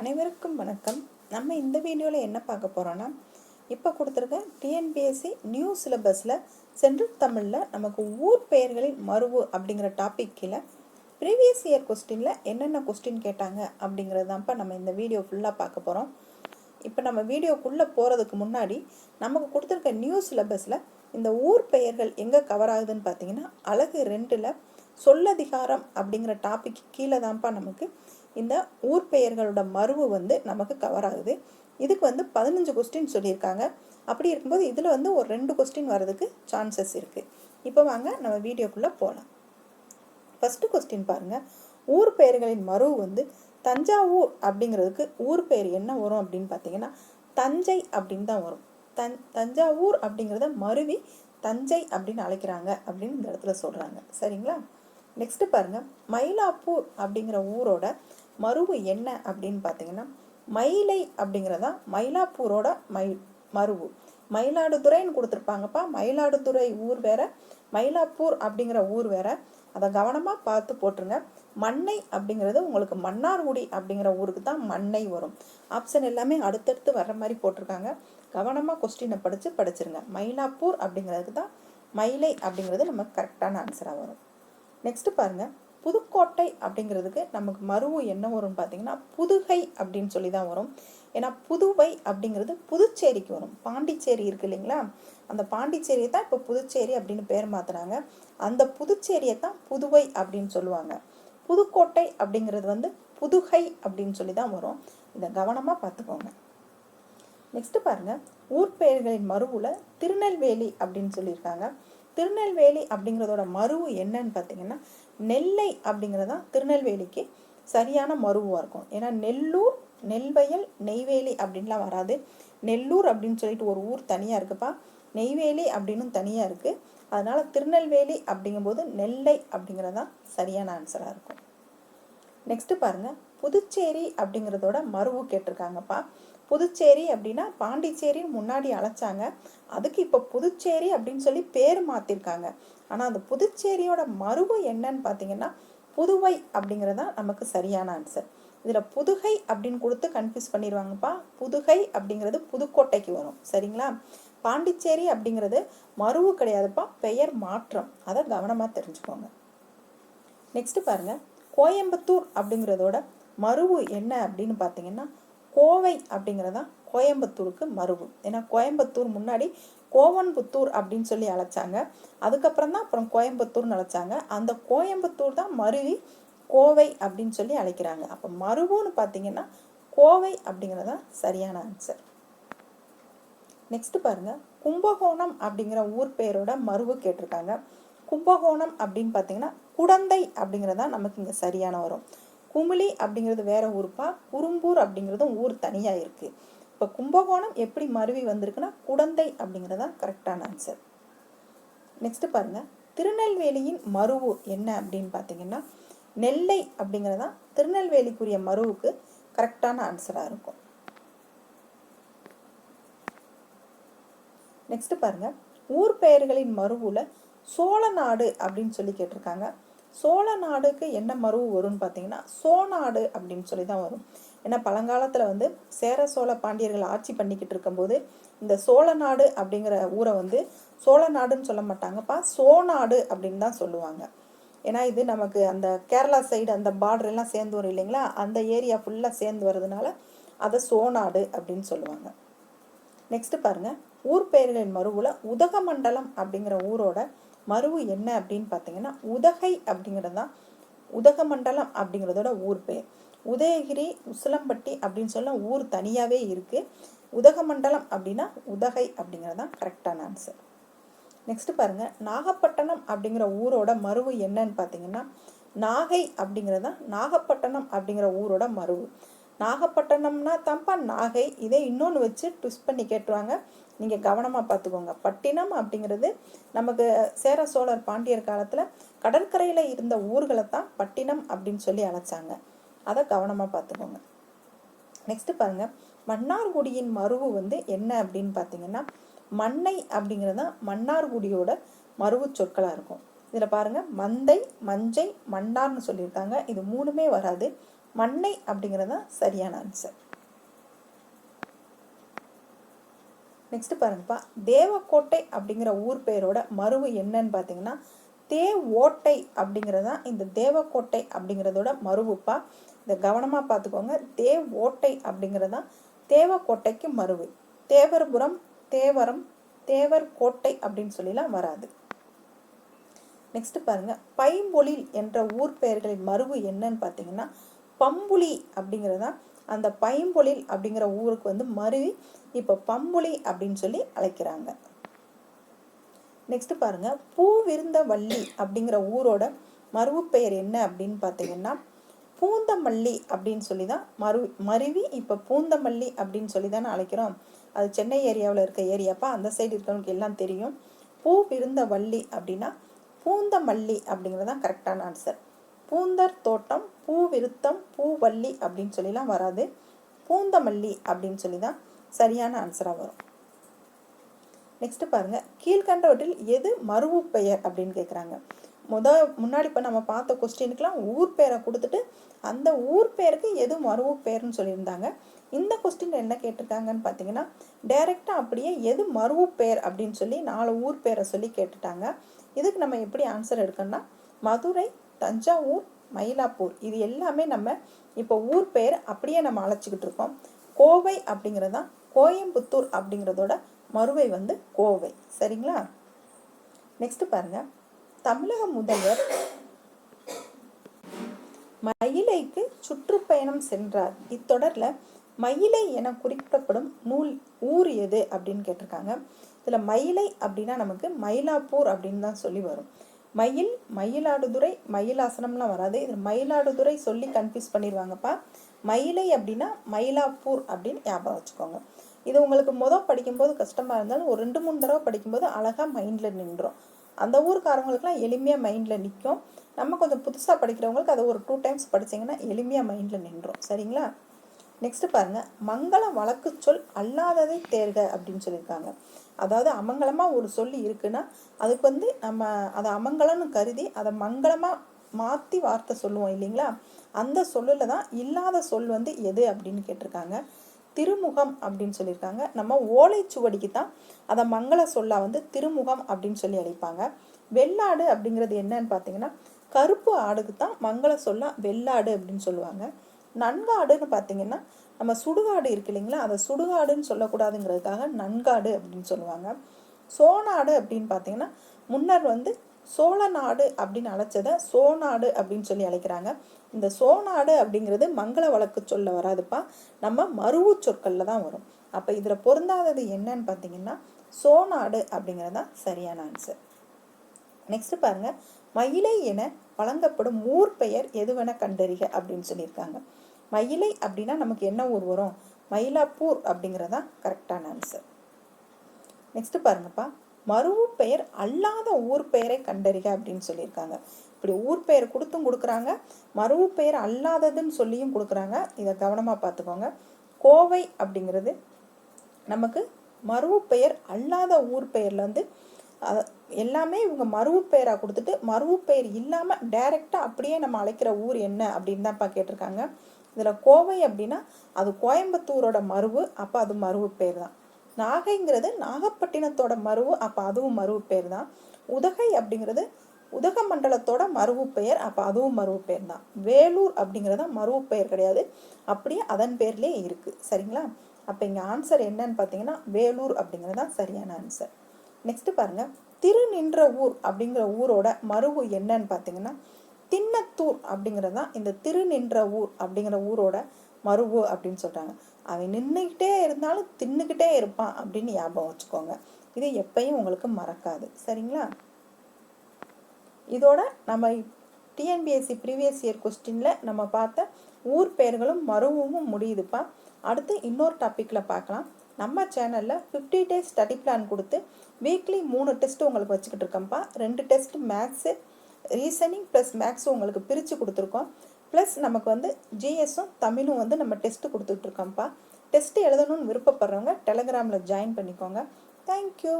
அனைவருக்கும் வணக்கம். நம்ம இந்த வீடியோவில் என்ன பார்க்க போகிறோன்னா இப்போ கொடுத்துருக்க டிஎன்பிஎஸ்சி நியூ சிலபஸில் சென்ட்ரல் தமிழில் நமக்கு ஊர் பெயர்களின் மருவு அப்படிங்கிற டாபிக் கீழே ப்ரீவியஸ் இயர் கொஸ்டினில் என்னென்ன கொஸ்டின் கேட்டாங்க அப்படிங்கிறது தான்ப்பா நம்ம இந்த வீடியோ ஃபுல்லாக பார்க்க போகிறோம் இப்போ நம்ம வீடியோக்குள்ளே போகிறதுக்கு முன்னாடி நமக்கு கொடுத்துருக்க நியூ சிலபஸில் இந்த ஊர் பெயர்கள் எங்கே கவர் ஆகுதுன்னு பார்த்தீங்கன்னா அழகு ரெண்டில் சொல்லதிகாரம் அப்படிங்கிற டாபிக் கீழே தான்ப்பா நமக்கு இந்த ஊர் பெயர்களோட மருவு வந்து நமக்கு கவர் ஆகுது. இதுக்கு வந்து பதினஞ்சு கொஸ்டின் சொல்லியிருக்காங்க. அப்படி இருக்கும்போது இதில் வந்து ஒரு ரெண்டு கொஸ்டின் வர்றதுக்கு சான்சஸ் இருக்குது இப்போ வாங்க நம்ம வீடியோக்குள்ளே போகலாம் ஃபஸ்ட்டு கொஸ்டின் பாருங்கள் ஊர் பெயர்களின் மருவு வந்து தஞ்சாவூர் அப்படிங்கிறதுக்கு ஊர் பெயர் என்ன வரும் அப்படின்னு பார்த்தீங்கன்னா தஞ்சை அப்படின்னு தான் வரும். தன் தஞ்சாவூர் அப்படிங்கிறத மருவி தஞ்சை அப்படின்னு அழைக்கிறாங்க அப்படின்னு இந்த இடத்துல சொல்கிறாங்க சரிங்களா? நெக்ஸ்ட்டு பாருங்க. மயிலாப்பூர் அப்படிங்கிற ஊரோட மருவு என்ன அப்படின்னு பார்த்தீங்கன்னா மயிலை அப்படிங்கிறதா மயிலாப்பூரோட மை மருவு. மயிலாடுதுறைன்னு கொடுத்துருப்பாங்கப்பா. மயிலாடுதுறை ஊர் வேற. மயிலாப்பூர் அப்படிங்கிற ஊர் வேற. அதை கவனமாக பார்த்து போட்டுருங்க. மண்ணை அப்படிங்கிறது உங்களுக்கு மன்னார்குடி அப்படிங்கிற ஊருக்கு தான் மண்ணை வரும். ஆப்ஷன் எல்லாமே அடுத்தடுத்து வர்ற மாதிரி போட்டிருக்காங்க. கவனமாக கொஸ்டினை படித்து படிச்சிருங்க. மயிலாப்பூர் அப்படிங்கிறதுக்கு தான் மயிலை அப்படிங்கிறது நமக்கு கரெக்டான ஆன்சராக வரும். நெக்ஸ்ட் பாருங்கள் புதுக்கோட்டை அப்படிங்கிறதுக்கு நமக்கு மருவு என்ன வரும்னு பார்த்தீங்கன்னா புதுகை அப்படின்னு சொல்லி தான் வரும். ஏன்னா புதுவை அப்படிங்கிறது புதுச்சேரிக்கு வரும். பாண்டிச்சேரி இருக்கு இல்லைங்களா? அந்த பாண்டிச்சேரியை தான் இப்போ புதுச்சேரி அப்படின்னு பேர் மாத்துறாங்க. அந்த புதுச்சேரியை தான் புதுவை அப்படின்னு சொல்லுவாங்க. புதுக்கோட்டை அப்படிங்கிறது வந்து புதுகை அப்படின்னு சொல்லி தான் வரும். இதை கவனமாக பார்த்துக்கோங்க. நெக்ஸ்ட் பாருங்கள் ஊர் பெயர்களின் மருவில் திருநெல்வேலி அப்படின்னு சொல்லியிருக்காங்க. திருநெல்வேலி அப்படிங்கிறதோட மருவு என்னன்னு பார்த்தீங்கன்னா நெல்லை அப்படிங்கிறது தான் திருநெல்வேலிக்கு சரியான மருவாக இருக்கும். ஏன்னா நெல்லூர் நெல்வயல் நெய்வேலி அப்படின்லாம் வராது. நெல்லூர் அப்படின்னு சொல்லிட்டு ஒரு ஊர் தனியாக இருக்குப்பா. நெய்வேலி அப்படின்னு தனியாக இருக்குது அதனால் திருநெல்வேலி அப்படிங்கும்போது நெல்லை அப்படிங்கிறது தான் சரியான ஆன்சராக இருக்கும். நெக்ஸ்ட்டு பாருங்க. புதுச்சேரி அப்படிங்கிறதோட மருவு கேட்டிருக்காங்கப்பா. புதுச்சேரி அப்படின்னா பாண்டிச்சேரின்னு முன்னாடி அழைச்சாங்க. அதுக்கு இப்போ புதுச்சேரி அப்படின்னு சொல்லி பேர் மாற்றிருக்காங்க ஆனால் அந்த புதுச்சேரியோட மருவு என்னன்னு பார்த்தீங்கன்னா புதுவை அப்படிங்கிறது தான் நமக்கு சரியான ஆன்சர் இதில் புதுகை அப்படின்னு கொடுத்து கன்ஃபியூஸ் பண்ணிடுவாங்கப்பா. புதுகை அப்படிங்கிறது புதுக்கோட்டைக்கு வரும். சரிங்களா? பாண்டிச்சேரி அப்படிங்கிறது மருவு கிடையாதுப்பா பெயர் மாற்றம். அதை கவனமாக தெரிஞ்சுக்கோங்க. நெக்ஸ்ட் பாருங்க. கோயம்புத்தூர் அப்படிங்கிறதோட மருவு என்ன அப்படின்னு பார்த்தீங்கன்னா கோவை அப்படிங்கிறதான் கோயம்புத்தூருக்கு மருவு. ஏன்னா கோயம்புத்தூர் முன்னாடி கோவன்புத்தூர் அப்படின்னு சொல்லி அழைச்சாங்க. அதுக்கப்புறம் தான் அப்புறம் கோயம்புத்தூர்னு அழைச்சாங்க. அந்த கோயம்புத்தூர் தான் மருவி கோவை அப்படின்னு சொல்லி அழைக்கிறாங்க. அப்போ மருவுன்னு பார்த்தீங்கன்னா கோவை அப்படிங்கிறதா சரியான ஆன்சர் நெக்ஸ்ட் பாருங்க. கும்பகோணம் அப்படிங்கிற ஊர் பெயரோட மருவு கேட்டிருக்காங்க. கும்பகோணம் அப்படின்னு பார்த்தீங்கன்னா குடந்தை தான் நமக்கு இங்கே சரியான வரும். குமிழி அப்படிங்கிறது வேற ஊருப்பா குறும்பூர் அப்படிங்கிறதும் ஊர் தனியாக இருக்குது இப்போ கும்பகோணம் எப்படி மருவி வந்திருக்குன்னா குடந்தை அப்படிங்கிறது தான் கரெக்டான ஆன்சர் நெக்ஸ்ட்டு பாருங்கள் திருநெல்வேலியின் மருவு என்ன அப்படின்னு பார்த்தீங்கன்னா நெல்லை அப்படிங்கிறது தான் திருநெல்வேலிக்குரிய மருவுக்கு கரெக்டான ஆன்சராக இருக்கும். நெக்ஸ்ட் பாருங்கள் ஊர் பெயர்களின் மருவில் சோழ நாடு அப்படின்னு சொல்லி கேட்டிருக்காங்க. சோழ நாடுக்கு என்ன மருவு வரும்னு பார்த்தீங்கன்னா சோநாடு அப்படின்னு சொல்லி தான் வரும். ஏன்னா பழங்காலத்தில் வந்து சேர சோழ பாண்டியர்கள் ஆட்சி பண்ணிக்கிட்டு இருக்கும்போது இந்த சோழ நாடு அப்படிங்கிற ஊரை வந்து சோழ நாடுன்னு சொல்ல மாட்டாங்கப்பா சோநாடு அப்படின்னு தான் சொல்லுவாங்க. ஏன்னா இது நமக்கு அந்த கேரளா சைடு அந்த பார்டர் எல்லாம் சேர்ந்து வரும் இல்லைங்களா? அந்த ஏரியா ஃபுல்லாக சேர்ந்து வர்றதுனால அதை சோநாடு அப்படின்னு சொல்லுவாங்க. நெக்ஸ்ட் பாருங்க. ஊர் பெயர்களின் மறுவில் உதகமண்டலம் அப்படிங்கிற ஊரோட மருவு என்ன அப்படின்னு பார்த்தீங்கன்னா உதகை அப்படிங்கிறது தான் உதகமண்டலம் அப்படிங்கிறதோட ஊர் பெயர். உதயகிரி உசிலம்பட்டி அப்படின்னு சொல்ல ஊர் தனியாகவே இருக்குது உதகமண்டலம் அப்படின்னா உதகை அப்படிங்கிறது தான் கரெக்டான ஆன்சர் நெக்ஸ்ட் பாருங்க நாகப்பட்டினம் அப்படிங்கிற ஊரோட மருவு என்னன்னு பார்த்தீங்கன்னா நாகை அப்படிங்கிறது தான் நாகப்பட்டினம் அப்படிங்கிற ஊரோட மருவு. நாகப்பட்டினம்னா தம்பா நாகை. இதை இன்னொன்று வச்சு ட்விஸ்ட் பண்ணி கேட்டுருவாங்க. நீங்கள் கவனமாக பார்த்துக்கோங்க. பட்டினம் அப்படிங்கிறது நமக்கு சேர சோழர் பாண்டியர் காலத்தில் கடற்கரையில் இருந்த ஊர்களை தான் பட்டினம் அப்படின்னு சொல்லி அழைச்சாங்க. அதை கவனமாக பார்த்துக்கோங்க. நெக்ஸ்ட் பாருங்க. மன்னார்குடியின் மருவு வந்து என்ன அப்படின்னு பார்த்தீங்கன்னா மண்ணை அப்படிங்கிறது தான் மன்னார்குடியோட மருவு சொற்களாக இருக்கும். இதில் பாருங்க. மந்தை மஞ்சை மன்னார்னு சொல்லியிருக்காங்க. இது மூணுமே வராது. மண்ணை அப்படிங்கிறது தான் சரியான ஆன்சர் நெக்ஸ்ட் பாருங்கப்பா. தேவக்கோட்டை அப்படிங்கிற ஊர் பெயரோட மருவு என்னன்னு பார்த்தீங்கன்னா தே ஓட்டை அப்படிங்கிறது தான் இந்த தேவக்கோட்டை அப்படிங்கிறதோட மருவுப்பா இதை கவனமாக பார்த்துக்கோங்க. தே ஓட்டை அப்படிங்கிறது தான் தேவக்கோட்டைக்கு மருவு தேவர்புரம் தேவரம் தேவர் கோட்டை அப்படின்னு சொல்லிலாம் வராது. நெக்ஸ்ட் பாருங்க. பைம்பொழில் என்ற ஊர் பெயர்களின் மருவு என்னன்னு பார்த்தீங்கன்னா பம்புலி அப்படிங்கிறது தான் அந்த பைம்பொழில் அப்படிங்கிற ஊருக்கு வந்து மருவி இப்போ பம்புலி அப்படின்னு சொல்லி அழைக்கிறாங்க. நெக்ஸ்ட் பாருங்க. பூவிருந்த வள்ளி அப்படிங்கிற ஊரோட மருவு பெயர் என்ன அப்படின்னு பார்த்தீங்கன்னா பூந்தமல்லி அப்படின்னு சொல்லி தான் மரு மருவி இப்போ பூந்தமல்லி அப்படின்னு சொல்லி தானே அழைக்கிறோம். அது சென்னை ஏரியாவில் இருக்க ஏரியாப்பா அந்த சைடு இருக்கிறவங்களுக்கு எல்லாம் தெரியும். பூ விருந்த வள்ளி அப்படின்னா பூந்தமல்லி அப்படிங்கிறது தான் கரெக்டான ஆன்சர் பூந்தர் தோட்டம் பூ விருத்தம் பூவல்லி அப்படின்னு சொல்லிலாம் வராது. பூந்தமல்லி அப்படின்னு சொல்லி தான் சரியான ஆன்சராக வரும். நெக்ஸ்ட் பாருங்க. கீழ்கண்டவற்றில் எது மருவு பெயர் அப்படின்னு கேட்குறாங்க முத முன்னாடி இப்போ நம்ம பார்த்த கொஸ்டினுக்கெலாம் ஊர் பெயரை கொடுத்துட்டு அந்த ஊர் பெயருக்கு எது மருவு பெயர்னு சொல்லியிருந்தாங்க. இந்த கொஸ்டின் என்ன கேட்டிருக்காங்கன்னு பார்த்தீங்கன்னா டைரெக்டாக அப்படியே எது மருவு பெயர் அப்படின்னு சொல்லி நாலு ஊர் பெயரை சொல்லி கேட்டுட்டாங்க. இதுக்கு நம்ம எப்படி ஆன்சர் எடுக்கணும்னா மதுரை தஞ்சாவூர் மயிலாப்பூர் இது எல்லாமே நம்ம இப்போ ஊர் பெயர் அப்படியே நம்ம அழைச்சிக்கிட்டு இருக்கோம். கோவை அப்படிங்கிறது தான் கோயம்புத்தூர் அப்படிங்கிறதோட மறுவை வந்து கோவை. சரிங்களா? நெக்ஸ்ட் பாருங்க. தமிழக முதல்வர் மயிலைக்கு சுற்றுப்பயணம் சென்றார். இத்தொடரில் மயிலை என குறிப்பிடப்படும் நூல் ஊர் எது அப்படின்னு கேட்டிருக்காங்க. இதில் மயிலை அப்படின்னா நமக்கு மயிலாப்பூர் அப்படின்னு தான் சொல்லி வரும். மயில் மயிலாடுதுறை மயிலாசனம்லாம் வராது. இது மயிலாடுதுறை சொல்லி கன்ஃபியூஸ் பண்ணிடுவாங்கப்பா மயிலை அப்படின்னா மயிலாப்பூர் அப்படின்னு ஞாபகம் வச்சுக்கோங்க. இது உங்களுக்கு மொதல் படிக்கும்போது கஷ்டமாக இருந்தாலும் ஒரு ரெண்டு மூணு தடவை படிக்கும்போது அழகாக மைண்டில் நின்றோம் அந்த ஊருக்காரவங்களுக்குலாம் எளிமையாக மைண்டில் நிற்கும் நம்ம கொஞ்சம் புதுசாக படிக்கிறவங்களுக்கு அதை ஒரு டூ டைம்ஸ் படித்தீங்கன்னா எளிமையாக மைண்டில் நின்றோம் சரிங்களா? நெக்ஸ்ட் பாருங்க. மங்கள வழக்கு சொல் அல்லாததை தேர்க அப்படின்னு சொல்லியிருக்காங்க. அதாவது அமங்கலமாக ஒரு சொல்லி இருக்குன்னா அதுக்கு வந்து நம்ம அதை அமங்கலம்னு கருதி அதை மங்களமாக மாற்றி வார்த்தை சொல்லுவோம் இல்லைங்களா? அந்த சொல்லில் தான் இல்லாத சொல் வந்து எது அப்படின்னு கேட்டிருக்காங்க. திருமுகம் அப்படின்னு சொல்லியிருக்காங்க. நம்ம ஓலைச்சுவடிக்கு தான் அதை மங்கள சொல்லா வந்து திருமுகம் அப்படின்னு சொல்லி அழைப்பாங்க. வெள்ளாடு அப்படிங்கிறது என்னன்னு பார்த்தீங்கன்னா கருப்பு ஆடுக்கு தான் மங்கள சொல்லா வெள்ளாடு அப்படின்னு சொல்லுவாங்க. நன்காடுன்னு பார்த்தீங்கன்னா நம்ம சுடுகாடு இருக்கு இல்லைங்களா? அதை சுடுகாடுன்னு சொல்லக்கூடாதுங்கிறதுக்காக நன்காடு அப்படின்னு சொல்லுவாங்க. சோநாடு அப்படின்னு பார்த்தீங்கன்னா முன்னர் வந்து சோழ நாடு அப்படின்னு அழைச்சதை சோநாடு அப்படின்னு சொல்லி அழைக்கிறாங்க. இந்த சோநாடு அப்படிங்கிறது மங்கள வழக்கு சொல்ல வராதுப்பா. நம்ம மருவு சொற்களில் தான் வரும். அப்போ இதில் பொருந்தாதது என்னன்னு பார்த்தீங்கன்னா சோநாடு அப்படிங்கிறது தான் சரியான ஆன்சர் நெக்ஸ்ட் பாருங்க. மயிலை என வழங்கப்படும் ஊர் பெயர் எதுவென கண்டறிக அப்படின்னு சொல்லியிருக்காங்க. மயிலை அப்படின்னா நமக்கு என்ன ஊர் வரும்? மயிலாப்பூர் அப்படிங்கிறதா கரெக்டான ஆன்சர் நெக்ஸ்ட் பாருங்கப்பா. மருவு பெயர் அல்லாத ஊர் பெயரை கண்டறிக அப்படின்னு சொல்லியிருக்காங்க. இப்படி ஊர் பெயர் கொடுத்தும் கொடுக்குறாங்க. மருவு பெயர் அல்லாததுன்னு சொல்லியும் கொடுக்குறாங்க. இதை கவனமாக பார்த்துக்கோங்க. கோவை அப்படிங்கிறது நமக்கு மருவு பெயர் அல்லாத ஊர் பெயரில் வந்து எல்லாமே இவங்க மருவு பெயராக கொடுத்துட்டு மருவு பெயர் இல்லாமல் டைரெக்டாக அப்படியே நம்ம அழைக்கிற ஊர் என்ன அப்படின்னு தான்ப்பா கேட்டிருக்காங்க. இதில் கோவை அப்படின்னா அது கோயம்புத்தூரோட மருவு அப்போ அது மருவு பேர் தான். நாகைங்கிறது நாகப்பட்டினத்தோட மருவு அப்போ அதுவும் மருவு பேர் தான். உதகை அப்படிங்கிறது உதகமண்டலத்தோட மருவு பெயர் அப்போ அதுவும் மருவு பெயர் தான். வேலூர் அப்படிங்கிறது மருவு பெயர் கிடையாது. அப்படியே அதன் பேர்லேயே இருக்குது சரிங்களா? அப்போ இங்கே ஆன்சர் என்னன்னு பார்த்தீங்கன்னா வேலூர் அப்படிங்கிறது தான் சரியான ஆன்சர் நெக்ஸ்ட்டு பாருங்க. திருநின்ற ஊர் அப்படிங்கிற ஊரோட மருவு என்னன்னு பார்த்தீங்கன்னா தின்னத்தூர் அப்படிங்கிறது தான் இந்த திரு நின்ற ஊர் அப்படிங்கிற ஊரோட மருவு அப்படின்னு சொல்கிறாங்க அவன் நின்றுக்கிட்டே இருந்தாலும் தின்னுக்கிட்டே இருப்பான் அப்படின்னு ஞாபகம் வச்சுக்கோங்க. இது எப்பயும் உங்களுக்கு மறக்காது. சரிங்களா? இதோட நம்ம டிஎன்பிஎஸ்சி ப்ரீவியஸ் இயர் கொஸ்டினில் நம்ம பார்த்த ஊர் பெயர்களும் மருவும் முடியுதுப்பா. அடுத்து இன்னொரு டாப்பிக்கில் பார்க்கலாம். நம்ம சேனலில் ஃபிஃப்டி டேஸ் ஸ்டடி பிளான் கொடுத்து வீக்லி மூணு டெஸ்ட்டு உங்களுக்கு வச்சுக்கிட்டு இருக்கோம்ப்பா. ரெண்டு டெஸ்ட் மேக்ஸு ரீசனிங் ப்ளஸ் மேக்ஸும் உங்களுக்கு பிரித்து கொடுத்துருக்கோம். ப்ளஸ் நமக்கு வந்து ஜிஎஸும் தமிழும் வந்து நம்ம டெஸ்ட்டு கொடுத்துட்ருக்கோம்ப்பா டெஸ்ட்டு எழுதணும்னு விருப்பப்படுறவங்க டெலகிராமில் ஜாயின் பண்ணிக்கோங்க. தேங்க்யூ